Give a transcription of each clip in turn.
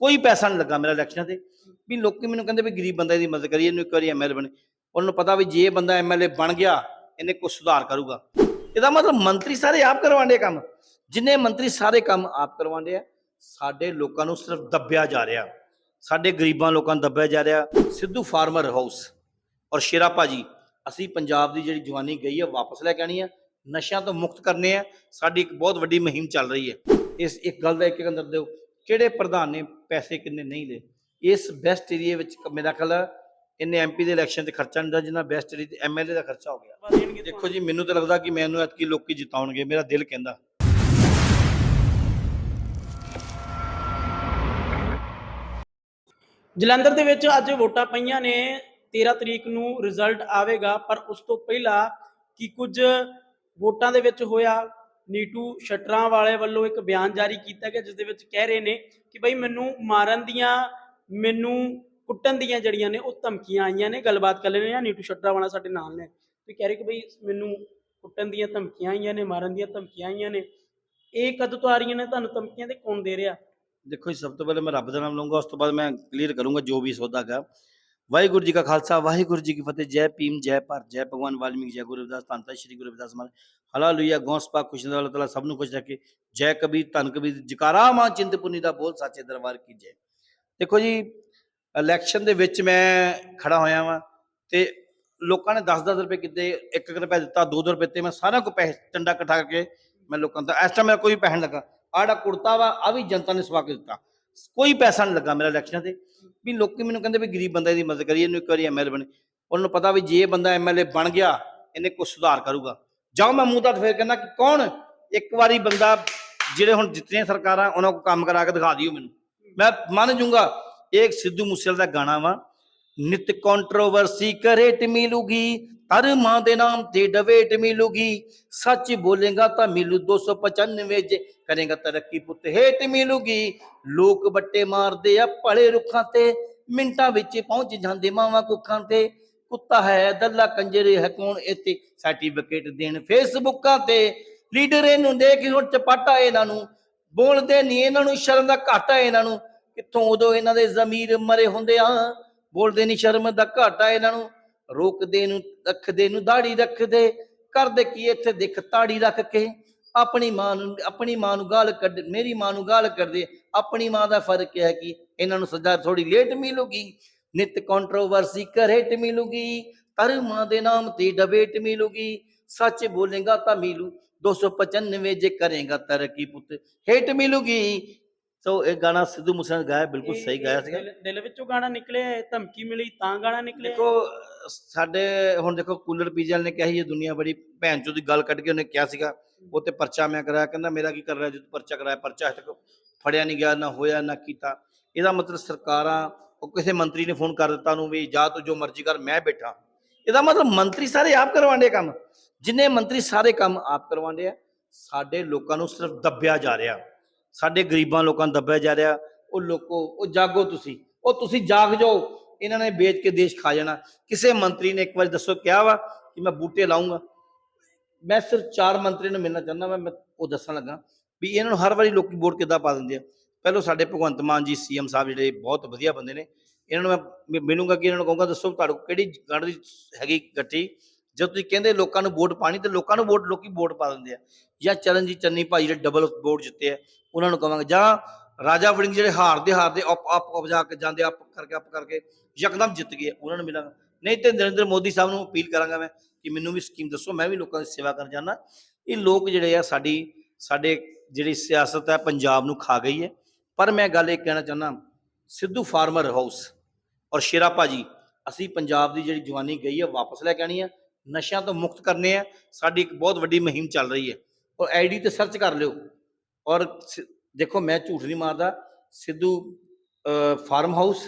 ਕੋਈ ਪੈਸਾ ਨਹੀਂ ਲੱਗਾ ਮੇਰਾ ਇਲੈਕਸ਼ਨਾਂ ਤੇ। ਵੀ ਲੋਕੀ ਮੈਨੂੰ ਕਹਿੰਦੇ ਵੀ ਗਰੀਬ ਬੰਦੇ ਦੀ ਮਦਦ ਕਰੀਏ, ਇਹਨੂੰ ਇੱਕ ਵਾਰੀ ਐਮਐਲਏ ਬਣੇ। ਉਹਨਾਂ ਨੂੰ ਪਤਾ ਵੀ ਜੇ ਇਹ ਬੰਦਾ ਐਮਐਲਏ ਬਣ ਗਿਆ, ਇਹਨੇ ਕੁਝ ਸੁਧਾਰ ਕਰੂਗਾ। ਇਹਦਾ ਮਤਲਬ ਮੰਤਰੀ ਸਾਰੇ ਆਪ ਕਰਵਾਉਂਦੇ ਕੰਮ। ਜਿੰਨੇ ਮੰਤਰੀ ਸਾਰੇ ਕੰਮ ਆਪ ਕਰਵਾਉਂਦੇ ਆ, ਸਾਡੇ ਲੋਕਾਂ ਨੂੰ ਸਿਰਫ ਦੱਬਿਆ ਜਾ ਰਿਹਾ। ਸਾਡੇ ਗਰੀਬਾਂ ਲੋਕਾਂ ਨੂੰ ਦੱਬਿਆ ਜਾ ਰਿਹਾ। Sidhu farmer house. ਔਰ ਸ਼ੇਰਾ ਭਾਜੀ, ਅਸੀਂ ਪੰਜਾਬ ਦੀ ਜਿਹੜੀ ਜਵਾਨੀ ਗਈ ਹੈ ਵਾਪਸ ਲੈ ਕੇ ਆਣੀ ਹੈ ਨਸ਼ਿਆਂ ਤੋਂ ਮੁਕਤ ਕਰਨੇ ਆ। ਸਾਡੀ ਇੱਕ ਬਹੁਤ ਵੱਡੀ ਮੁਹਿੰਮ ਚੱਲ ਰਹੀ ਹੈ। ਇਸ ਇੱਕ ਗੱਲ ਦਾ ਇੱਕ ਇੱਕ ਅੰਦਰ ਦਿਓ। ਕਿਹੜੇ ਪ੍ਰਧਾਨ ਨੇ ਪੈਸੇ ਕਿੰਨੇ ਨਹੀਂ ਲਏ ਇਸ ਬੈਸਟ ਏਰੀਆ ਵਿੱਚ ਮੇਰਾ ਖਿਆਲ ਇਹਨੇ ਐਮਪੀ ਦੇ ਇਲੈਕਸ਼ਨ ਤੇ ਖਰਚਾ ਨਹੀਂ ਦਾ ਜਿੰਨਾ ਬੈਸਟ ਏਰੀਆ ਤੇ ਐਮਐਲਏ ਦਾ ਖਰਚਾ ਹੋ ਗਿਆ। ਦੇਖੋ ਜੀ ਮੈਨੂੰ ਤਾਂ ਲੱਗਦਾ ਕਿ ਮੈਨੂੰ ਐਤਕੀ ਲੋਕੀ ਜਿਤਾਉਣਗੇ ਮੇਰਾ ਦਿਲ ਕਹਿੰਦਾ। ਜਲੰਧਰ ਦੇ ਵਿੱਚ ਅੱਜ ਵੋਟਾਂ ਪਈਆਂ ਨੇ 13 ਤਰੀਕ ਨੂੰ ਰਿਜ਼ਲਟ ਆਵੇਗਾ ਪਰ ਉਸ ਤੋਂ ਪਹਿਲਾਂ ਕੀ ਕੁਝ ਵੋਟਾਂ ਦੇ ਵਿੱਚ ਹੋਇਆ ਨੀਟੂ ਸ਼ਟਰਾਂ ਵਾਲੇ ਵੱਲੋਂ ਇੱਕ ਬਿਆਨ ਜਾਰੀ ਕੀਤਾ ਗਿਆ, ਜਿਸ ਦੇ ਵਿੱਚ ਕਹਿ ਰਹੇ ਨੇ ਕਿ ਬਈ ਮੈਨੂੰ ਮਾਰਨ ਦੀਆਂ, ਮੈਨੂੰ ਕੁੱਟਣ ਦੀਆਂ ਜੜੀਆਂ ਨੇ, ਉਹ ਧਮਕੀਆਂ ਆਈਆਂ ਨੇ। ਗੱਲਬਾਤ ਕਰ ਲੈਣੇ ਆ ਨੀਟੂ ਸ਼ਟਰਾਂ ਵਾਲਾ ਸਾਡੇ ਨਾਲ ਨੇ। ਤੇ ਕਹਿ ਰਹੇ ਕਿ ਬਈ ਮੈਨੂੰ ਕੁੱਟਣ ਦੀਆਂ ਧਮਕੀਆਂ ਆਈਆਂ ਨੇ, ਮਾਰਨ ਦੀਆਂ ਧਮਕੀਆਂ ਆਈਆਂ ਨੇ। ਇਹ ਕਦੋਂ ਤੋਂ ਆ ਰਹੀਆਂ ਨੇ? ਤੁਹਾਨੂੰ ਧਮਕੀਆਂ ਤੇ ਕੌਣ ਦੇ ਰਿਹਾ? ਦੇਖੋ ਜੀ, ਸਭ ਤੋਂ ਪਹਿਲੇ ਮੈਂ ਰੱਬ ਦਾ ਨਾਮ ਲਵਾਂਗਾ ਉਸ ਤੋਂ ਬਾਅਦ ਮੈਂ ਕਲੀਅਰ ਕਰੂੰਗਾ ਜੋ ਵੀ ਸੌਦਾ ਹੈਗਾ ਵਾਹਿਗੁਰੂ ਜੀ ਕਾ ਖਾਲਸਾ, ਵਾਹਿਗੁਰੂ ਜੀ ਕੀ ਫਤਿਹ। ਜੈ ਭੀਮ, ਜੈ ਭਾਰਤ, ਜੈ ਭਗਵਾਨ ਵਾਲਮੀਕ, ਜੈ ਗੁਰੂ ਰਵਿਦਾਸ ਧੰਨ ਧੰਨ, ਸ਼੍ਰੀ ਗੁਰੂ ਰਵਿਦਾਸ ਮਹਾਰਾਜ। ਹਾਲੇਲੂਇਆ ਗੌਸ ਪਾਕ ਖੁਸ਼ੀ ਦਾ ਅੱਲਾਹ ਸਭ ਨੂੰ ਖੁਸ਼ ਰੱਖੇ। ਜੈ ਕਬੀਰ, ਧੰਨ ਕਬੀਰ, ਜਕਾਰਾ ਮਾਂ ਚਿੰਤਪੁਰਨੀ ਦਾ ਬੋਲ ਸੱਚੇ ਦਰਬਾਰ ਕੀ ਜੈ। ਦੇਖੋ ਜੀ ਇਲੈਕਸ਼ਨ ਦੇ ਵਿੱਚ ਮੈਂ ਖੜਾ ਹੋਇਆ ਵਾਂ ਤੇ ਲੋਕਾਂ ਨੇ 10-10 ਰੁਪਏ ਕਿਤੇ 1-1 ਰੁਪਏ ਦਿੱਤਾ 2-2 ਰੁਪਏ ਤੇ ਮੈਂ ਸਾਰਾ ਕੋ ਪੈਸੇ ਟੰਡਾ ਇਕੱਠਾ ਕਰਕੇ ਮੈਂ ਲੋਕਾਂ ਦਾ ਇਸ ਟਾਈਮ ਮੇਰਾ ਕੋਈ ਪੈਸਾ ਨਹੀਂ ਲੱਗਾ। ਆੜਾ ਕੁੜਤਾ ਵਾ ਆ ਵੀ ਜਨਤਾ ਨੇ ਸਵਾ ਕੇ ਦਿੱਤਾ। ਕੋਈ ਪੈਸਾ ਨਹੀਂ ਲੱਗਾ ਮੇਰਾ ਇਲੈਕਸ਼ਨਾਂ ਤੇ। ਵੀ ਲੋਕੀ ਮੈਨੂੰ ਕਹਿੰਦੇ ਵੀ ਗਰੀਬ ਬੰਦੇ ਦੀ ਮਦਦ ਕਰੀਏ, ਇਹਨੂੰ ਇੱਕ ਵਾਰੀ ਐਮਐਲਏ ਬਣੇ। ਉਹਨਾਂ ਨੂੰ ਪਤਾ ਵੀ ਜੇ ਇਹ ਬੰਦਾ ਐਮਐਲਏ ਬਣ ਗਿਆ, ਇਹਨੇ ਕੁਝ ਸੁਧਾਰ ਕਰੂਗਾ। ਜਾਓ ਮੈਂ ਮੂੰਹ ਤਾਂ ਫੇਰ ਕਹਿੰਦਾ ਕਿ ਕੌਣ? ਇੱਕ ਵਾਰੀ ਬੰਦਾ ਜਿਹੜੇ ਹੁਣ ਜਿੱਤੀਆਂ ਸਰਕਾਰਾਂ, ਉਹਨਾਂ ਕੋ ਕੰਮ ਕਰਾ ਕੇ ਦਿਖਾ ਦਿਓ ਮੈਨੂੰ। ਮੈਂ ਮੰਨ ਜੂੰਗਾ, ਇਹ ਸਿੱਧੂ ਮੂਸੇਵਾਲੇ ਦਾ ਗਾਣਾ ਵਾ। ਨਿਤ ਕੰਟਰੋਵਰਸੀ ਕਰੇਟ ਮਿਲੂਗੀ, ਧਰਮਾਂ ਦੇ ਨਾਮ ਤੇ ਡਵੇਟ ਮਿਲੂਗੀ। ਸੱਚ ਬੋਲੇਗਾ ਤਾਂ ਮਿਲੂ 295 ਜੇ, ਕਰੇਗਾ ਤਰੱਕੀ ਪੁੱਤ ਹੇਟ ਮਿਲੂਗੀ। ਲੋਕ ਬੱਟੇ ਮਾਰਦੇ ਆ ਭਲੇ ਰੁੱਖਾਂ ਤੇ, ਮਿੰਟਾਂ ਵਿੱਚ ਪਹੁੰਚ ਜਾਂਦੇ ਮਾਵਾਂ ਕੁੱਖਾਂ ਤੇ। ਕੁੱਤਾ ਹੈ, ਦੱਲਾ ਕੰਜਰੇ ਹੈ, ਕੌਣ ਇੱਥੇ ਸਰਟੀਫਿਕੇਟ ਦੇਣ? ਫੇਸਬੁੱਕਾਂ ਤੇ ਲੀਡਰ ਇਹਨੂੰ ਦੇਖ ਹੁਣ ਚਪਾਟਾ ਇਹਨਾਂ ਨੂੰ ਬੋਲਦੇ ਨਹੀਂ ਇਹਨਾਂ ਨੂੰ ਸ਼ਰਮ ਦਾ ਘਾਟਾ ਇਹਨਾਂ ਨੂੰ। ਕਿੱਥੋਂ ਉਦੋਂ ਇਹਨਾਂ ਦੇ ਜ਼ਮੀਰ ਮਰੇ ਹੁੰਦੇ ਆ? ਬੋਲਦੇ ਨਹੀਂ ਸ਼ਰਮ ਦਾ ਘਾਟਾ ਇਹਨਾਂ ਨੂੰ। ਰੋਕਦੇ ਨੂੰ, ਰੱਖਦੇ ਨੂੰ ਦਾੜੀ ਰੱਖਦੇ। ਕਰਦੇ ਕੀ ਇੱਥੇ ਦੇਖ, ਤਾੜੀ ਰੱਖ ਕੇ ਆਪਣੀ ਮਾਂ ਨੂੰ, ਆਪਣੀ ਮਾਂ ਨੂੰ ਗਾਲ ਕੱਢ, ਮੇਰੀ ਮਾਂ ਨੂੰ ਗਾਲ ਕਰਦੇ ਆਪਣੀ ਮਾਂ ਦਾ ਫ਼ਰਕ ਹੈ ਕਿ ਇਹਨਾਂ ਨੂੰ ਸਜ਼ਾ ਥੋੜੀ ਲੇਟ ਮਿਲੂਗੀ। ਨਿਤ ਕੰਟਰੋਵਰਸੀ ਕਰੇਟ ਮਿਲੂਗੀ ਧਰਮਾਂ ਦੇ ਨਾਮ ਤੇ ਡਬੇਟ ਮਿਲੂਗੀ ਸੱਚ ਬੋਲੇਗਾ ਤਾਂ ਮਿਲੂ 295 ਜੇ ਕਰੇਗਾ ਤਰੱਕੀ ਪੁੱਤ ਹੇਟ ਮਿਲੂਗੀ। ਸੋ ਇਹ ਗਾਣਾ ਸਿੱਧੂ ਮੂਸੇ ਨੇ ਗਾਇਆ ਬਿਲਕੁਲ ਸਹੀ ਗਾਇਆ ਸੀਗਾ। ਦਿਲ- ਵਿੱਚੋਂ ਗਾਣਾ ਨਿਕਲਿਆ ਧਮਕੀ ਮਿਲੀ ਤਾਂ ਗਾਣਾ ਨਿਕਲਿਆ ਦੇਖੋ ਸਾਡੇ ਹੁਣ ਦੇਖੋ ਕੂਲਰ ਪੀਜਲ ਨੇ ਕਿਹਾ ਇਹ ਦੁਨੀਆ ਬੜੀ ਭੈਣ ਚੋਂ ਦੀ ਗੱਲ ਕੱਢ ਕੇ ਉਹਨੇ ਕਿਹਾ ਸੀਗਾ ਉਹ ਤੇ ਪਰਚਾ ਮੈਂ ਕਰਾਇਆ ਕਹਿੰਦਾ ਮੇਰਾ ਕੀ ਕਰ ਰਿਹਾ ਜੇ ਤੂੰ ਪਰਚਾ ਕਰਾਇਆ ਪਰਚਾ ਹਜੇ ਤੱਕ ਫੜਿਆ ਨਹੀਂ ਗਿਆ ਨਾ ਹੋਇਆ ਨਾ ਕੀਤਾ। ਇਹਦਾ ਮਤਲਬ ਸਰਕਾਰਾਂ ਉਹ ਕਿਸੇ ਮੰਤਰੀ ਨੇ ਫੋਨ ਕਰ ਦਿੱਤਾ ਨੂੰ ਵੀ ਜਾ ਤੂੰ ਜੋ ਮਰਜ਼ੀ ਕਰ, ਮੈਂ ਬੈਠਾ। ਇਹਦਾ ਮਤਲਬ ਮੰਤਰੀ ਸਾਰੇ ਆਪ ਕਰਵਾਉਂਦੇ ਕੰਮ। ਜਿੰਨੇ ਮੰਤਰੀ ਸਾਰੇ ਕੰਮ ਆਪ ਕਰਵਾਉਂਦੇ ਆ, ਸਾਡੇ ਲੋਕਾਂ ਨੂੰ ਸਿਰਫ ਦੱਬਿਆ ਜਾ ਰਿਹਾ। ਸਾਡੇ ਗਰੀਬਾਂ ਲੋਕਾਂ ਨੂੰ ਦੱਬਿਆ ਜਾ ਰਿਹਾ। ਉਹ ਲੋਕੋ, ਉਹ ਜਾਗੋ ਤੁਸੀਂ। ਉਹ ਤੁਸੀਂ ਜਾਗ ਜਾਓ। ਇਹਨਾਂ ਨੇ ਵੇਚ ਕੇ ਦੇਸ਼ ਖਾ ਜਾਣਾ। ਕਿਸੇ ਮੰਤਰੀ ਨੇ ਇੱਕ ਵਾਰ ਦੱਸੋ, ਕਿਹਾ ਵਾ ਕਿ ਮੈਂ ਬੂਟੇ ਲਾਉਂਗਾ ਮੈਂ ਸਿਰਫ ਚਾਰ ਮੰਤਰੀ ਨੂੰ ਮਿਲਣਾ ਚਾਹੁੰਦਾ ਵਾ। ਮੈਂ ਉਹ ਦੱਸਣ ਲੱਗਾ ਵੀ ਇਹਨਾਂ ਨੂੰ ਹਰ ਵਾਰੀ ਲੋਕੀ ਵੋਟ ਕਿੱਦਾਂ ਪਾ ਦਿੰਦੇ ਆ? ਪਹਿਲਾਂ ਸਾਡੇ ਭਗਵੰਤ ਮਾਨ ਜੀ, ਸੀਐਮ ਸਾਹਿਬ ਜਿਹੜੇ ਬਹੁਤ ਵਧੀਆ ਬੰਦੇ ਨੇ, ਇਹਨਾਂ ਨੂੰ ਮੈਂ ਮਿ- ਮਿਲੂੰਗਾ ਕਿ ਇਹਨਾਂ ਨੂੰ ਕਹੂੰਗਾ, ਦੱਸੋ ਤੁਹਾਡੇ ਕਿਹੜੀ ਗੜ ਦੀ ਹੈਗੀ ਗੱਠੀ ਜਦ ਤੁਸੀਂ ਕਹਿੰਦੇ ਲੋਕਾਂ ਨੂੰ ਵੋਟ ਪਾਣੀ, ਤੇ ਲੋਕਾਂ ਨੂੰ ਵੋਟ, ਲੋਕੀ ਵੋਟ ਪਾ ਦਿੰਦੇ ਆ। ਜਾਂ ਚਰਨਜੀਤ ਚੰਨੀ ਭਾਈ ਜਿਹੜੇ ਡਬਲ ਵੋਟ ਜਿੱਤੇ ਆ, ਉਹਨਾਂ ਨੂੰ ਕਹਾਂਗੇ ਜਾਂ ਰਾਜਾ ਵੜਿੰਗ ਜਿਹੜੇ ਹਾਰਦੇ ਹਾਰਦੇ ਅਪ ਅਪ ਅਪ ਜਾ ਕੇ ਜਾਂਦੇ ਅਪ ਕਰਕੇ ਅਪ ਕਰਕੇ ਯਕਦਮ ਜਿੱਤ ਗਏ ਉਹਨਾਂ ਨੂੰ ਮਿਲਾਂਗਾ। ਨਹੀਂ ਤੇ ਨਰਿੰਦਰ ਮੋਦੀ ਸਾਹਿਬ ਨੂੰ ਅਪੀਲ ਕਰਾਂਗਾ ਮੈਂ ਕਿ ਮੈਨੂੰ ਵੀ ਸਕੀਮ ਦੱਸੋ, ਮੈਂ ਵੀ ਲੋਕਾਂ ਦੀ ਸੇਵਾ ਕਰਨ ਜਾਣਾ ਇਹ ਲੋਕ ਜਿਹੜੇ ਆ ਸਾਡੀ, ਸਾਡੇ ਜਿਹੜੀ ਸਿਆਸਤ ਹੈ, ਪੰਜਾਬ ਨੂੰ ਖਾ ਗਈ ਹੈ। ਪਰ ਮੈਂ ਗੱਲ ਇਹ ਕਹਿਣਾ ਚਾਹੁੰਦਾ ਸਿੱਧੂ ਫਾਰਮਰ ਹਾਊਸ ਔਰ ਸ਼ੇਰਾ ਭਾਜੀ ਅਸੀਂ ਪੰਜਾਬ ਦੀ ਜਿਹੜੀ ਜਵਾਨੀ ਗਈ ਹੈ ਵਾਪਸ ਲੈ ਕੇ ਆਣੀ ਹੈ ਨਸ਼ਿਆਂ ਤੋਂ ਮੁਕਤ ਕਰਨੇ ਆ ਸਾਡੀ ਇੱਕ ਬਹੁਤ ਵੱਡੀ ਮੁਹਿੰਮ ਚੱਲ ਰਹੀ ਹੈ। ਔਰ ਆਈਡੀ ਤੇ ਸਰਚ ਕਰ ਲਿਓ। ਔਰ ਦੇਖੋ ਮੈਂ ਝੂਠ ਨਹੀਂ ਮਾਰਦਾ ਸਿੱਧੂ ਫਾਰਮ ਹਾਊਸ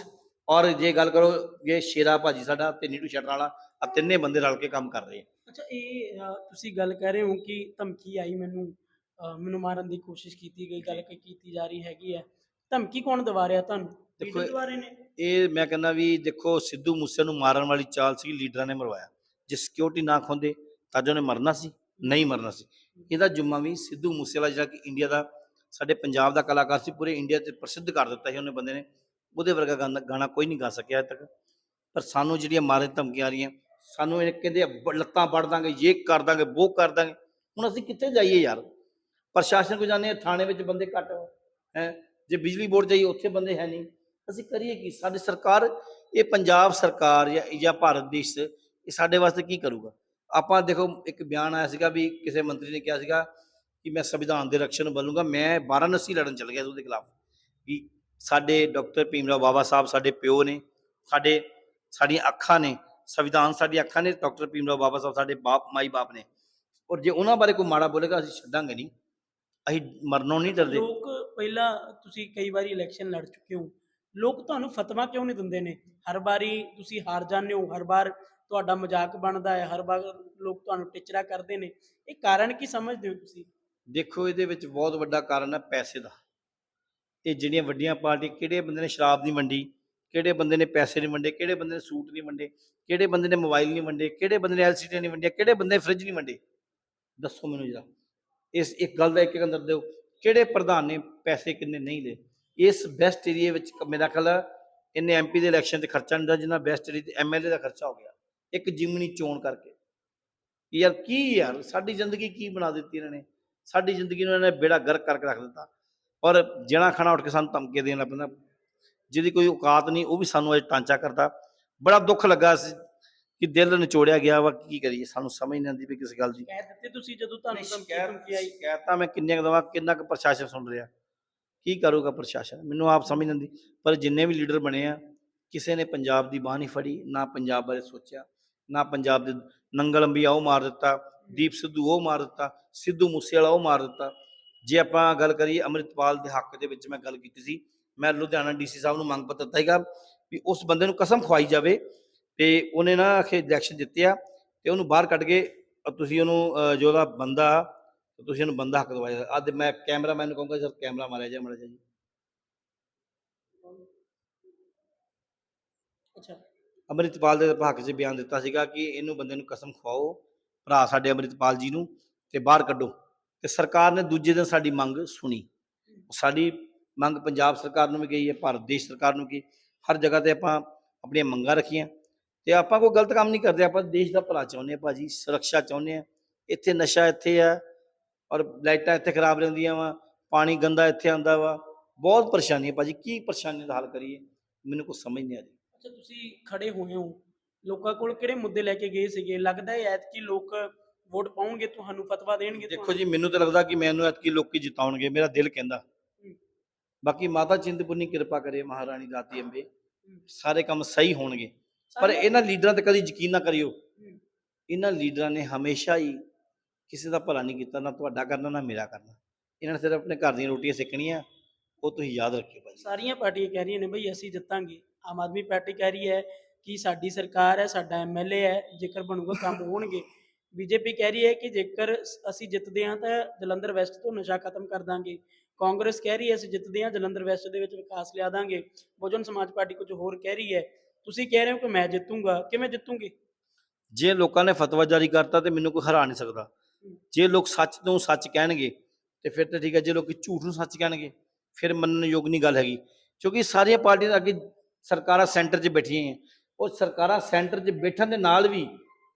ਔਰ ਜੇ ਗੱਲ ਕਰੋ ਇਹ ਸ਼ੇਰਾ ਭਾਜੀ ਸਾਡਾ ਤੇ ਨੀਟੂ ਸ਼ਟਰ ਵਾਲਾ ਆ ਤਿੰਨੇ ਬੰਦੇ ਰਲ ਕੇ ਕੰਮ ਕਰ ਰਹੇ ਆ। ਅੱਛਾ ਇਹ ਤੁਸੀਂ ਗੱਲ ਕਹਿ ਰਹੇ ਹੋ ਕਿ ਧਮਕੀ ਆਈ ਮੈਨੂੰ ਮੈਨੂੰ ਮਾਰਨ ਦੀ ਕੋਸ਼ਿਸ਼ ਕੀਤੀ ਗਈ ਗੱਲ ਕੀ- ਕੀਤੀ ਜਾ ਰਹੀ ਹੈਗੀ ਹੈ। ਧਮਕੀ ਕੌਣ ਦਵਾ ਰਿਹਾ ਤੁਹਾਨੂੰ? ਦੇਖੋ, ਲੀਡਰ ਦਵਾ ਰਹੇ ਨੇ? ਇਹ ਮੈਂ ਕਹਿੰਦਾ ਵੀ ਦੇਖੋ ਸਿੱਧੂ ਮੂਸੇ ਨੂੰ ਮਾਰਨ ਵਾਲੀ ਚਾਲ ਸੀ ਲੀਡਰਾਂ ਨੇ ਮਰਵਾਇਆ। ਜੇ ਸਿਕਿਉਰਿਟੀ ਨਾ ਖੁੰਦੇ ਤਾਂ ਜੋ ਉਹਨੇ ਮਰਨਾ ਸੀ ਨਹੀਂ ਮਰਨਾ ਸੀ। ਇਹਦਾ ਜੁਮਾ ਵੀ ਸਿੱਧੂ ਮੂਸੇ ਵਾਲਾ ਜਿਹੜਾ ਕਿ ਇੰਡੀਆ ਦਾ ਸਾਡੇ ਪੰਜਾਬ ਦਾ ਕਲਾਕਾਰ ਸੀ ਪੂਰੇ ਇੰਡੀਆ 'ਚ ਪ੍ਰਸਿੱਧ ਕਰ ਦਿੱਤਾ ਸੀ ਉਹਨੇ ਬੰਦੇ ਨੇ। ਉਹਦੇ ਵਰਗਾ ਗਾਣਾ ਗਾਣਾ ਕੋਈ ਨਹੀਂ ਗਾ ਸਕਿਆ ਅੱਜ ਤੱਕ। ਪਰ ਸਾਨੂੰ ਜਿਹੜੀਆਂ ਮਾਰੇ ਧਮਕੀਆਂ ਆ ਰਹੀਆਂ ਸਾਨੂੰ ਇਹ ਕਹਿੰਦੇ ਆ, ਬ- ਲੱਤਾਂ ਵੜ ਦਾਂਗੇ ਇਹ ਕਰ ਦਾਂਗੇ ਉਹ ਕਰ ਦਾਂਗੇ। ਹੁਣ ਅਸੀਂ ਕਿੱਥੇ ਜਾਈਏ ਯਾਰ? ਪ੍ਰਸ਼ਾਸਨ ਕੋ ਜਾਂਦੇ ਹਾਂ ਥਾਣੇ ਵਿੱਚ ਬੰਦੇ ਘੱਟ ਹੈ? ਜੇ ਬਿਜਲੀ ਬੋਰਡ ਜਾਈਏ, ਉੱਥੇ ਬੰਦੇ ਹੈ ਨਹੀਂ। ਅਸੀਂ ਕਰੀਏ ਕੀ? ਸਾਡੀ ਸਰਕਾਰ, ਇਹ ਪੰਜਾਬ ਸਰਕਾਰ ਜਾਂ ਜਾਂ ਭਾਰਤ ਦੇਸ਼, ਇਹ ਸਾਡੇ ਵਾਸਤੇ ਕੀ ਕਰੂਗਾ? ਆਪਾਂ ਦੇਖੋ, ਇੱਕ ਬਿਆਨ ਆਇਆ ਸੀਗਾ ਵੀ ਕਿਸੇ ਮੰਤਰੀ ਨੇ ਕਿਹਾ ਸੀਗਾ ਕਿ ਮੈਂ ਸੰਵਿਧਾਨ ਦੇ ਰਕਸ਼ਣ ਬਣੂੰਗਾ, ਮੈਂ ਵਾਰਾਣਸੀ ਲੜਨ ਚੱਲ ਗਿਆ ਸੀ ਉਹਦੇ ਖਿਲਾਫ। ਕਿ ਸਾਡੇ ਡਾਕਟਰ ਭੀਮਰਾਓ ਬਾਬਾ ਸਾਹਿਬ ਸਾਡੇ ਪਿਓ ਨੇ, ਸਾਡੇ, ਸਾਡੀਆਂ ਅੱਖਾਂ ਨੇ, ਸੰਵਿਧਾਨ ਸਾਡੀਆਂ ਅੱਖਾਂ ਨੇ, ਡਾਕਟਰ ਭੀਮਰਾਓ ਬਾਬਾ ਸਾਹਿਬ ਸਾਡੇ ਬਾਪ, ਮਾਈ ਬਾਪ ਨੇ। ਔਰ ਜੇ ਉਹਨਾਂ ਬਾਰੇ ਕੋਈ ਮਾੜਾ ਬੋਲੇਗਾ, ਅਸੀਂ ਛੱਡਾਂਗੇ ਨਹੀਂ। ਅਸੀਂ ਮਰਨੋਂ ਨਹੀਂ ਡਰਦੇ। ਲੋਕ ਪਹਿਲਾਂ ਤੁਸੀਂ ਕਈ ਵਾਰੀ ਇਲੈਕਸ਼ਨ ਲੜ ਚੁੱਕੇ ਹੋ, ਲੋਕ ਤੁਹਾਨੂੰ ਫਤਵਾ ਕਿਉਂ ਨਹੀਂ ਦਿੰਦੇ ਨੇ? ਹਰ ਵਾਰੀ ਤੁਸੀਂ ਹਾਰ ਜਾਂਦੇ ਹੋ, ਹਰ ਵਾਰ ਤੁਹਾਡਾ ਮਜ਼ਾਕ ਬਣਦਾ ਹੈ, ਹਰ ਵਾਰ ਲੋਕ ਤੁਹਾਨੂੰ ਟਿਚਰਾ ਕਰਦੇ ਨੇ। ਇਹ ਕਾਰਨ ਕੀ ਸਮਝਦੇ ਹੋ ਤੁਸੀਂ? ਦੇਖੋ, ਇਹਦੇ ਵਿੱਚ ਬਹੁਤ ਵੱਡਾ ਕਾਰਨ ਹੈ ਪੈਸੇ ਦਾ। ਇਹ ਜਿਹੜੀਆਂ ਵੱਡੀਆਂ ਪਾਰਟੀ ਕਿਹੜੇ ਬੰਦੇ ਨੇ ਸ਼ਰਾਬ ਨਹੀਂ ਵੰਡੀ, ਕਿਹੜੇ ਬੰਦੇ ਨੇ ਪੈਸੇ ਨਹੀਂ ਵੰਡੇ, ਕਿਹੜੇ ਬੰਦੇ ਨੇ ਸੂਟ ਨਹੀਂ ਵੰਡੇ, ਕਿਹੜੇ ਬੰਦੇ ਨੇ ਮੋਬਾਈਲ ਨਹੀਂ ਵੰਡੇ, ਕਿਹੜੇ ਬੰਦੇ ਨੇ ਐਲਸੀਡੀ ਨਹੀਂ ਵੰਡੀਆਂ, ਕਿਹੜੇ ਬੰਦੇ ਨੇ ਫ੍ਰਿਜ ਨਹੀਂ ਵੰਡੇ? ਦੱਸੋ ਮੈਨੂੰ ਜਰਾ। ਇਸ ਇੱਕ ਗੱਲ ਦਾ ਇੱਕ ਇੱਕ ਅੰਦਰ ਦਿਓ। ਕਿਹੜੇ ਪ੍ਰਧਾਨ ਨੇ ਪੈਸੇ ਕਿੰਨੇ ਨਹੀਂ ਲਏ ਇਸ ਬੈਸਟ ਏਰੀਆ ਵਿੱਚ ਮੇਰਾ ਖਿਆਲ ਇਹਨੇ ਐਮਪੀ ਦੇ ਇਲੈਕਸ਼ਨ ਤੇ ਖਰਚਾ ਨਹੀਂ ਦਾ ਜਿੰਨਾ ਬੈਸਟ ਏਰੀਆ ਤੇ ਐਮਐਲਏ ਦਾ ਖਰਚਾ ਹੋ ਗਿਆ। ਇੱਕ ਜਿਮਨੀ ਚੋਣ ਕਰਕੇ। ਯਾਰ ਕੀ ਯਾਰ ਸਾਡੀ ਜ਼ਿੰਦਗੀ ਕੀ ਬਣਾ ਦਿੱਤੀ ਇਹਨਾਂ ਨੇ? ਸਾਡੀ ਜ਼ਿੰਦਗੀ ਨੂੰ ਇਹਨਾਂ ਨੇ ਬੇੜਾ ਗਰਕ ਕਰਕੇ ਰੱਖ ਦਿੱਤਾ। ਔਰ ਜਣਾ ਖਾਣਾ ਉੱਠ ਕੇ ਸਾਨੂੰ ਧਮਕੇ ਦੇਣ ਲੱਗ ਪੈਂਦਾ। ਜਿਹਦੀ ਕੋਈ ਔਕਾਤ ਨਹੀਂ ਉਹ ਵੀ ਸਾਨੂੰ ਅੱਜ ਟਾਂਚਾ ਕਰਦਾ। ਬੜਾ ਦੁੱਖ ਲੱਗਾ ਸੀ ਕਿ ਦਿਲ ਨਿਚੋੜਿਆ ਗਿਆ ਵਾ ਕੀ ਕਰੀਏ? ਸਾਨੂੰ ਸਮਝ ਨਹੀਂ ਆਉਂਦੀ ਵੀ ਕਿਸ ਗੱਲ ਦੀ। ਕਹਿ ਦਿੱਤੇ ਤੁਸੀਂ ਜਦੋਂ ਤੁਹਾਨੂੰ ਧਮਕੀ ਆਈ। ਸ਼ਿਕਾਇਤਾਂ ਮੈਂ ਕਿੰਨੀਆਂ ਕੁ ਦੇਵਾਂ ਕਿੰਨਾ ਕੁ ਪ੍ਰਸ਼ਾਸਨ ਸੁਣ ਰਿਹਾ। ਕੀ ਕਰੂਗਾ ਪ੍ਰਸ਼ਾਸਨ? ਮੈਨੂੰ ਆਪ ਸਮਝ ਨਹੀਂ ਪਰ ਜਿੰਨੇ ਵੀ ਲੀਡਰ ਬਣੇ ਆ, ਕਿਸੇ ਨੇ ਪੰਜਾਬ ਦੀ ਬਾਹ ਨਹੀਂ ਫੜੀ, ਨਾ ਪੰਜਾਬ ਬਾਰੇ ਸੋਚਿਆ, ਨਾ ਪੰਜਾਬ ਦੇ ਨੰਗਲ ਅੰਬੀਆ ਉਹ ਮਾਰ ਦਿੱਤਾ, ਦੀਪ ਸਿੱਧੂ ਉਹ ਮਾਰ ਦਿੱਤਾ, ਸਿੱਧੂ ਮੂਸੇਵਾਲਾ ਉਹ ਮਾਰ ਦਿੱਤਾ। ਜੇ ਆਪਾਂ ਗੱਲ ਕਰੀਏ ਅੰਮ੍ਰਿਤਪਾਲ ਦੇ ਹੱਕ ਦੇ ਵਿੱਚ ਮੈਂ ਗੱਲ ਕੀਤੀ ਸੀ, ਮੈਂ ਲੁਧਿਆਣਾ ਡੀਸੀ ਸਾਹਿਬ ਨੂੰ ਮੰਗ ਪੱਤਰ ਦਿੱਤਾ ਸੀਗਾ ਵੀ ਉਸ ਬੰਦੇ ਨੂੰ ਕਸਮ ਖਵਾਈ ਜਾਵੇ ਤੇ ਉਹਨੇ ਨਾ ਆਖੇ ਇਲੈਕਸ਼ਨ ਜਿੱਤੇ ਆ ਤੇ ਉਹਨੂੰ ਬਾਹਰ ਕੱਢ ਕੇ ਤੁਸੀਂ ਉਹਨੂੰ, ਅਹ, ਜੋ ਉਹਦਾ ਬੰਦਾ ਤੇ ਤੁਸੀਂ ਉਹਨੂੰ ਬੰਦਾ ਹੱਕ ਦਵਾਇਆ। ਅੱਜ ਮੈਂ ਕੈਮਰਾਮੈਨ ਨੂੰ ਕਹੂੰਗਾ ਸਰ ਕੈਮਰਾ ਮਾਰਿਆ ਜਾ ਮੜਾ ਜੀ ਅੱਛਾ। ਅੰਮ੍ਰਿਤਪਾਲ ਦੇ ਹੱਕ 'ਚ ਬਿਆਨ ਦਿੱਤਾ ਸੀਗਾ ਕਿ ਇਹਨੂੰ ਬੰਦੇ ਨੂੰ ਕਸਮ ਖਵਾਓ ਭਰਾ ਸਾਡੇ ਅੰਮ੍ਰਿਤਪਾਲ ਜੀ ਨੂੰ ਤੇ ਬਾਹਰ ਕੱਢੋ। ਤੇ ਸਰਕਾਰ ਨੇ ਦੂਜੇ ਦਿਨ ਸਾਡੀ ਮੰਗ ਸੁਣੀ। ਸਾਡੀ ਮੰਗ ਪੰਜਾਬ ਸਰਕਾਰ ਨੂੰ ਵੀ ਗਈ ਹੈ ਭਾਰਤ ਦੇਸ਼ ਸਰਕਾਰ ਨੂੰ ਗਈ। ਹਰ ਜਗ੍ਹਾ ਤੇ ਆਪਾਂ ਆਪਣੀਆਂ ਮੰਗਾਂ ਰੱਖੀਆਂ। ਤੇ ਆਪਾਂ ਕੋਈ ਗਲਤ ਕੰਮ ਨਹੀਂ ਕਰਦੇ। ਆਪਾਂ ਦੇਸ਼ ਦਾ ਭਲਾ ਚਾਹੁੰਦੇ ਆ ਭਾਜੀ ਸੁਰੱਖਿਆ ਚਾਹੁੰਦੇ ਆ ਇੱਥੇ ਨਸ਼ਾ ਇੱਥੇ ਆ ਔਰ ਲਾਈਟਾਂ ਇੱਥੇ ਖਰਾਬ ਰਹਿੰਦੀਆਂ ਵਾ ਪਾਣੀ ਗੰਦਾ ਇੱਥੇ ਆਂਦਾ ਵਾ। ਬਹੁਤ ਪਰੇਸ਼ਾਨੀ ਹੈ ਭਾਜੀ ਕੀ ਪਰੇਸ਼ਾਨੀ ਦਾ ਹੱਲ ਕਰੀਏ? ਮੈਨੂੰ ਕੁਝ ਸਮਝ ਨਹੀਂ ਆ ਰਹੀ। ਅੱਛਾ ਤੁਸੀਂ ਖੜੇ ਹੋਏ ਹੋ। ਲੋਕਾਂ ਕੋਲ ਕਿਹੜੇ ਮੁੱਦੇ ਲੈ ਕੇ ਗਏ ਸੀਗੇ? ਲੱਗਦਾ ਹੈ ਐਤਕੀ ਲੋਕ ਵੋਟ ਪਾਉਣਗੇ ਤੁਹਾਨੂੰ ਫਤਵਾ ਦੇਣਗੇ ਦੇਖੋ ਜੀ ਮੈਨੂੰ ਤਾਂ ਲੱਗਦਾ ਕਿ ਮੈਨੂੰ ਐਤਕੀ ਲੋਕੀ ਜਿਤਾਉਣਗੇ ਮੇਰਾ ਦਿਲ ਕਹਿੰਦਾ। ਬਾਕੀ ਮਾਤਾ ਚਿੰਤਪੁਰਨੀ ਕਿਰਪਾ ਕਰੇ ਮਹਾਰਾਣੀ ਦਾਤੀ ਅੰਬੇ। ਸਾਰੇ ਕੰਮ ਸਹੀ ਹੋਣਗੇ। ਪਰ ਇਹਨਾਂ ਲੀਡਰਾਂ ਤੇ ਕਦੀ ਯਕੀਨ ਨਾ ਕਰਿਓ। ਇਹਨਾਂ ਲੀਡਰਾਂ ਨੇ ਹਮੇਸ਼ਾ ਹੀ ਕਿਸੇ ਦਾ ਭਲਾ ਨਹੀਂ ਕੀਤਾ ਨਾ ਤੁਹਾਡਾ ਕਰਨਾ ਨਾ ਮੇਰਾ ਕਰਨਾ। ਇਹਨਾਂ ਨੇ ਸਿਰਫ ਆਪਣੇ ਘਰ ਦੀਆਂ ਰੋਟੀਆਂ ਸਿੱਕਣੀਆਂ ਉਹ ਤੁਸੀਂ ਯਾਦ ਰੱਖਿਓ ਭਾਜੀ ਸਾਰੀਆਂ ਪਾਰਟੀਆਂ ਕਹਿ ਰਹੀਆਂ ਨੇ ਬਈ ਅਸੀਂ ਜਿੱਤਾਂਗੇ। ਆਮ ਆਦਮੀ ਪਾਰਟੀ ਕਹਿ ਰਹੀ ਹੈ ਕਿ ਸਾਡੀ ਸਰਕਾਰ ਹੈ ਸਾਡਾ ਐਮਐਲਏ ਹੈ ਜੇਕਰ ਬਣੂਗਾ ਕੰਮ ਹੋਣਗੇ। ਬੀਜੇਪੀ ਕਹਿ ਰਹੀ ਹੈ ਕਿ ਜੇਕਰ ਅਸੀਂ ਜਿੱਤਦੇ ਹਾਂ ਤਾਂ ਜਲੰਧਰ ਵੈਸਟ ਤੋਂ ਨਸ਼ਾ ਖਤਮ ਕਰ ਦਾਂਗੇ। ਕਾਂਗਰਸ ਕਹਿ ਰਹੀ ਹੈ ਅਸੀਂ ਜਿੱਤਦੇ ਹਾਂ ਜਲੰਧਰ ਵੈਸਟ ਦੇ ਵਿੱਚ ਵਿਕਾਸ ਲਿਆ ਦਾਂਗੇ। ਬਹੁਜਨ ਸਮਾਜ ਪਾਰਟੀ ਕੁਝ ਹੋਰ ਕਹਿ ਰਹੀ ਹੈ। ਤੁਸੀਂ ਕਹਿ ਰਹੇ ਹੋ ਕਿ ਮੈਂ ਜਿੱਤੂੰਗਾ ਕਿਵੇਂ ਜਿੱਤੂਗੇ? ਜੇ ਲੋਕਾਂ ਨੇ ਫਤਵਾ ਜਾਰੀ ਕਰਤਾ ਤੇ ਮੈਨੂੰ ਕੋਈ ਹਰਾ ਨਹੀਂ ਸਕਦਾ। ਜੇ ਲੋਕ ਸੱਚ ਤੋਂ ਸੱਚ ਕਹਿਣਗੇ, ਤੇ ਫਿਰ ਤਾਂ ਠੀਕ ਹੈ, ਜੇ ਲੋਕੀ ਝੂਠ ਨੂੰ ਸੱਚ ਕਹਿਣਗੇ, ਫਿਰ ਮੰਨਣ ਯੋਗ ਨਹੀਂ ਗੱਲ ਹੈਗੀ। ਕਿਉਂਕਿ ਸਾਰੀਆਂ ਪਾਰਟੀਆਂ ਅੱਗੇ ਸਰਕਾਰਾਂ ਸੈਂਟਰ 'ਚ ਬੈਠੀਆਂ ਹੈ ਉਹ ਸਰਕਾਰਾਂ ਸੈਂਟਰ 'ਚ ਬੈਠਣ ਦੇ ਨਾਲ ਵੀ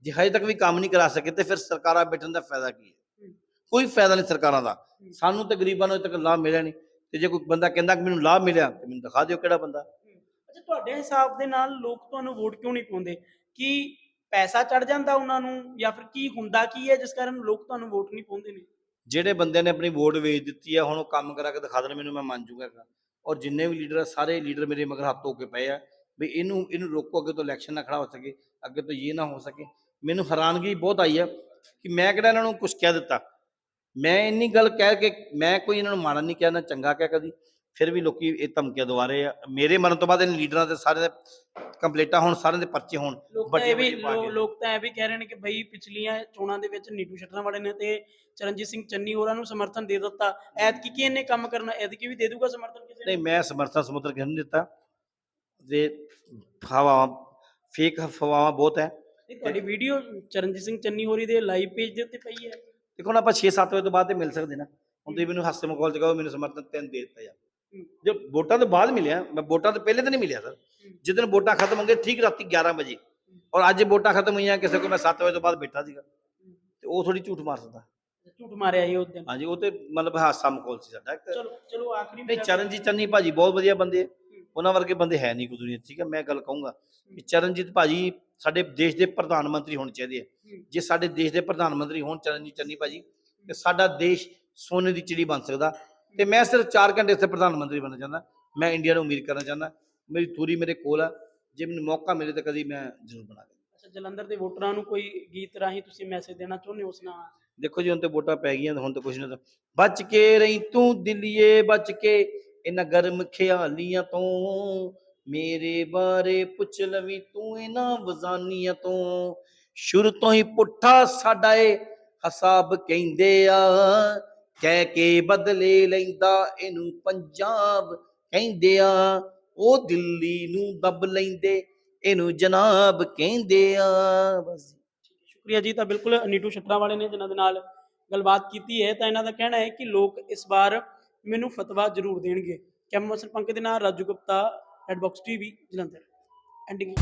ਜੇ ਹਜੇ ਤੱਕ ਵੀ ਕੰਮ ਨਹੀਂ ਕਰਾ ਸਕੇ, ਤੇ ਫਿਰ ਸਰਕਾਰਾਂ ਬੈਠਣ ਦਾ ਫਾਇਦਾ ਕੀ ਹੈ? ਕੋਈ ਫਾਇਦਾ ਨਹੀਂ ਸਰਕਾਰਾਂ ਦਾ। ਸਾਨੂੰ ਤੇ ਗਰੀਬਾਂ ਨੂੰ ਤੱਕ ਲਾਭ ਮਿਲਿਆ ਨਹੀਂ। ਤੇ ਜੇ ਕੋਈ ਬੰਦਾ ਕਹਿੰਦਾ ਕਿ ਮੈਨੂੰ ਲਾਭ ਮਿਲਿਆ, ਤੇ ਮੈਨੂੰ ਦਿਖਾ ਦਿਓ ਕਿਹੜਾ ਬੰਦਾ। ਅੱਛਾ, ਤੁਹਾਡੇ ਹਿਸਾਬ ਦੇ ਨਾਲ ਲੋਕ ਤੁਹਾਨੂੰ ਵੋਟ ਕਿਉਂ ਨਹੀਂ ਪਾਉਂਦੇ? ਕਿ ਪੈਸਾ ਚੜ ਜਾਂਦਾ ਉਹਨਾਂ ਨੂੰ ਜਾਂ ਫਿਰ ਕੀ ਹੁੰਦਾ ਕੀ ਹੈ, ਜਿਸ ਕਾਰਨ ਲੋਕ ਤੁਹਾਨੂੰ ਵੋਟ ਨਹੀਂ ਪਾਉਂਦੇ ਨੇ? ਜਿਹੜੇ ਬੰਦਿਆਂ ਨੇ ਆਪਣੀ ਵੋਟ ਵੇਚ ਦਿੱਤੀ ਆ ਹੁਣ ਉਹ ਕੰਮ ਕਰਾ ਕੇ ਦਿਖਾ ਦੇਣ, ਮੈਨੂੰ ਮੈਂ ਮੰਨ ਜੂਗਾ ਔਰ ਜਿੰਨੇ ਵੀ ਲੀਡਰ ਆ, ਸਾਰੇ ਲੀਡਰ ਮੇਰੇ ਮਗਰ ਹੱਥ ਧੋ ਕੇ ਪਏ ਆ, ਵੀ ਇਹਨੂੰ ਇਹਨੂੰ ਰੋਕੋ, ਅੱਗੇ ਤੋਂ ਇਲੈਕਸ਼ਨ ਨਾ ਖੜਾ ਹੋ ਸਕੇ, ਅੱਗੇ ਤੋਂ ਇਹ ਨਾ ਹੋ ਸਕੇ। ਮੈਨੂੰ ਹੈਰਾਨਗੀ ਬਹੁਤ ਆਈ ਆ ਕਿ ਮੈਂ ਕਿਹੜਾ ਇਹਨਾਂ ਨੂੰ ਕੁਝ ਕਹਿ ਦਿੱਤਾ? ਮੈਂ ਇੰਨੀ ਗੱਲ ਕਹਿ ਕੇ, ਮੈਂ ਕੋਈ ਇਹਨਾਂ ਨੂੰ ਮਾੜਾ ਨਹੀਂ ਕਹਿਣਾ ਚੰਗਾ ਕਹਿ ਕਦੀ। ਫਿਰ ਵੀ ਲੋਕੀ ਇਹ ਧਮਕੀਆਂ ਦਵਾ ਰਹੇ ਆ। ਮੇਰੇ ਮਰਨ ਤੋਂ ਬਾਅਦ ਇਹਨਾਂ ਲੀਡਰਾਂ ਦੇ ਸਾਰੇ ਦੇ ਕੰਪਲੀਟਾਂ ਹੋਣ ਸਾਰਿਆਂ ਦੇ ਪਰਚੇ ਹੋਣ ਲੋਕ ਤਾਂ ਇਹ ਵੀ ਲੋਕ ਤਾਂ ਇਹ ਵੀ ਕਹਿ ਰਹੇ ਨੇ ਕਿ ਬਈ ਪਿਛਲੀਆਂ ਚੋਣਾਂ ਦੇ ਵਿੱਚ ਨੀਟੂ ਸ਼ਟਰਾਂ ਵਾਲੇ ਨੇ ਤੇ ਚਰਨਜੀਤ ਸਿੰਘ ਚੰਨੀ ਹੋਰਾਂ ਨੂੰ ਸਮਰਥਨ ਦੇ ਦਿੱਤਾ। ਐਤਕੀ ਕੀ ਇਹਨੇ ਕੰਮ ਕਰਨਾ? ਐਤਕੀ ਵੀ ਦੇ ਦੂਗਾ ਸਮਰਥਨ ਕਿਸੇ ਨਹੀਂ ਮੈਂ ਸਮਰਥਨ ਸਮੁੱਤਰ ਕਿਸੇ ਨੂੰ ਦਿੱਤਾ। ਤੇ ਹਵਾਵਾਂ ਫੇਕ ਹਵਾਵਾਂ ਬਹੁਤ ਹੈ। ਤੁਹਾਡੀ ਵੀਡੀਓ ਚਰਨਜੀਤ ਸਿੰਘ ਚੰਨੀ ਹੋਰੀ ਦੇ ਲਾਈਵ ਪੇਜ ਦੇ ਉੱਤੇ ਪਈ ਹੈ। ਦੇਖੋ ਨਾ ਆਪਾਂ 6-7 ਵਜੇ ਤੋਂ ਬਾਅਦ ਤੇ ਮਿਲ ਸਕਦੇ ਨਾ। ਹੁਣ ਤੁਸੀਂ ਮੈਨੂੰ ਹਾਸੇ ਮਖੌਲ ਚ ਕਹੋ ਮੈਨੂੰ ਸਮਰਥਨ ਤਿੰਨ ਦੇ ਦਿੱਤਾ ਯਾਰ। ਹੂੰ। ਜੋ ਵੋਟਾਂ ਤੋਂ ਬਾਅਦ ਮਿਲਿਆ ਮੈਂ ਵੋਟਾਂ ਤੋਂ ਪਹਿਲੇ ਤਾਂ ਨਹੀਂ ਮਿਲਿਆ ਸਰ। ਜਿੱਦਣ ਵੋਟਾਂ ਖਤਮ ਹੋਣਗੇ ਠੀਕ ਰਾਤੀ 11 ਵਜੇ। ਔਰ ਅੱਜ ਵੋਟਾਂ ਖਤਮ ਹੋਈਆਂ ਕਿਸੇ ਕੋ ਮੈਂ 7 ਵਜੇ ਤੋਂ ਬਾਅਦ ਬੈਠਾ ਸੀਗਾ। ਤੇ ਉਹ ਥੋੜੀ ਝੂਠ ਮਾਰ ਸਕਦਾ। ਝੂਠ ਮਾਰਿਆ ਸੀ ਉਸ ਦਿਨ। ਹਾਂਜੀ ਉਹ ਤੇ ਮਤਲਬ ਹਾਸਾ ਮਖੌਲ ਸੀ ਸਾਡਾ। ਇੱਕ ਚਲੋ ਚਲੋ ਆਖਰੀ ਨਹੀਂ ਚਰਨਜੀਤ ਚੰਨੀ ਭਾਜੀ ਬਹੁਤ ਵਧੀਆ ਬੰਦੇ ਆ। ਉਹਨਾਂ ਵਰਗੇ ਬੰਦੇ ਹੈ ਨਹੀਂ ਕੋਈ ਦੁਨੀਆ ਠੀਕ ਹੈ ਮੈਂ ਗੱਲ ਕਹੂੰਗਾ ਕਿ ਚਰਨਜੀਤ ਭਾਜੀ ਸਾਡੇ ਦੇਸ਼ ਦੇ ਪ੍ਰਧਾਨ ਮੰਤਰੀ ਹੋਣੇ ਚਾਹੀਦੇ ਆ। ਹੂੰ। ਜੇ ਸਾਡੇ ਦੇਸ਼ ਦੇ ਪ੍ਰਧਾਨ ਮੰਤਰੀ ਹੋਣ ਚਰਨਜੀਤ ਚੰਨੀ ਭਾਜੀ ਤੇ ਸਾਡਾ ਦੇਸ਼ ਸੋਨੇ ਦੀ ਚਿੜੀ ਬਣ ਸਕਦਾ। ਤੇ ਮੈਂ ਸਿਰਫ 4 ਘੰਟੇ ਇੱਥੇ ਪ੍ਰਧਾਨ ਮੰਤਰੀ ਬਣਨਾ ਚਾਹੁੰਦਾ। ਮੈਂ ਇੰਡੀਆ ਨੂੰ ਅਮੀਰ ਕਰਨਾ ਚਾਹੁੰਦਾ। ਮੇਰੀ ਥੂਰੀ ਮੇਰੇ ਕੋਲ ਆ। ਜੇ ਮੈਨੂੰ ਮੌਕਾ ਮਿਲੇ ਤਾਂ ਕਦੀ ਮੈਂ ਜ਼ਰੂਰ ਬਣਾ ਕੇ ਅੱਛਾ ਜਲੰਧਰ ਦੇ ਵੋਟਰਾਂ ਨੂੰ ਕੋਈ ਗੀਤ ਰਾਹੀਂ ਤੁਸੀਂ ਮੈਸੇਜ ਦੇਣਾ ਚਾਹੁੰਦੇ ਹੋ ਉਸ ਨਾਲ? ਦੇਖੋ ਜੀ ਹੁਣ ਤੇ ਵੋਟਾਂ ਪੈ ਗਈਆਂ ਹੁਣ ਤਾਂ ਕੁਛ ਨਹੀਂ ਬਚ ਕੇ ਰਹੀ ਤੂੰ ਦਿੱਲੀਏ ਬਚ ਕੇ ਇਹਨਾਂ ਗਰਮ ਖਿਆਲੀਆਂ ਤੋਂ। ਮੇਰੇ ਬਾਰੇ ਪੁੱਛ ਲਵੀ ਤੂੰ ਇਹਨਾਂ ਵਜ਼ਾਨੀਆਂ ਤੋਂ। ਸ਼ੁਰੂ ਤੋਂ ਹੀ ਪੁੱਠਾ ਸਾਡਾ ਏ ਹਸਾਬ ਕਹਿੰਦੇ ਆ। ਕਹਿ ਕੇ ਬਦਲੇ ਲੈਂਦਾ ਇਹਨੂੰ ਪੰਜਾਬ ਕਹਿੰਦੇ ਆ ਉਹ ਦਿੱਲੀ ਨੂੰ ਦੱਬ ਲੈਂਦੇ, ਇਹਨੂੰ ਜਨਾਬ ਕਹਿੰਦੇ ਆ ਬਸ ਸ਼ੁਕਰੀਆ ਜੀ, ਤਾਂ ਬਿਲਕੁਲ ਨੀਟੂ ਸ਼ਟਰਾ ਵਾਲੇ ਨੇ ਜਿਨ੍ਹਾਂ ਦੇ ਨਾਲ ਗੱਲਬਾਤ ਕੀਤੀ ਹੈ, ਤਾਂ ਇਹਨਾਂ ਦਾ ਕਹਿਣਾ ਹੈ ਕਿ ਲੋਕ ਇਸ ਵਾਰ ਮੈਨੂੰ ਫਤਵਾ ਜ਼ਰੂਰ ਦੇਣਗੇ। ਕੈਮਰਾ ਸਰਪੰਕ ਦੇ ਨਾਲ Raju Gupta headbox TV Jalandhar. Ending